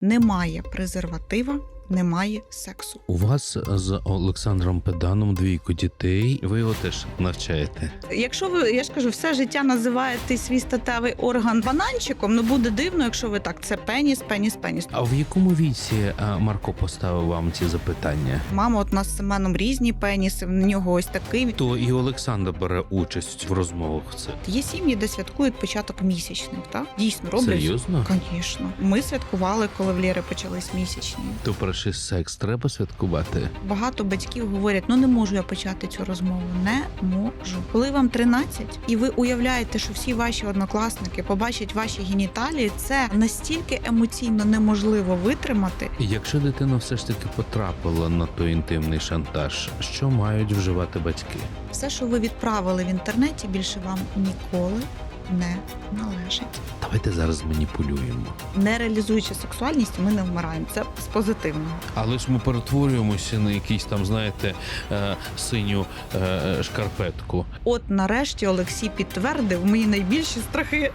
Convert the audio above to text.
немає презерватива, немає сексу. У вас з Олександром Педаном двійко дітей. Ви його теж навчаєте. Якщо ви, я ж кажу, все життя називаєте свій статевий орган бананчиком, ну буде дивно, якщо ви так, це пеніс, пеніс, пеніс. А в якому віці Марко поставив вам ці запитання? Мама, от у нас з Семеном різні пеніси, в нього ось такий. То і Олександр бере участь в розмовах. Це Є сім'ї, де святкують початок місячних, так? Дійсно роблять. серйозно? Звісно. Ми святкували, коли в Лєри почались місячні. То перший секс треба святкувати. Багато батьків говорять: ну не можу я почати цю розмову. Не можу. Коли вам 13, і ви уявляєте, що всі ваші однокласники побачать ваші геніталії, це настільки емоційно неможливо витримати. Якщо дитина все ж таки потрапила на той інтимний шантаж, що мають вживати батьки? Все, що ви відправили в інтернеті, більше вам ніколи не належить. Давайте зараз маніпулюємо. Не реалізуючи сексуальність, ми не вмираємо. Це з позитивного. Але ж ми перетворюємося на якийсь там, знаєте, е, синю е, шкарпетку. От нарешті Олексій підтвердив мої найбільші страхи.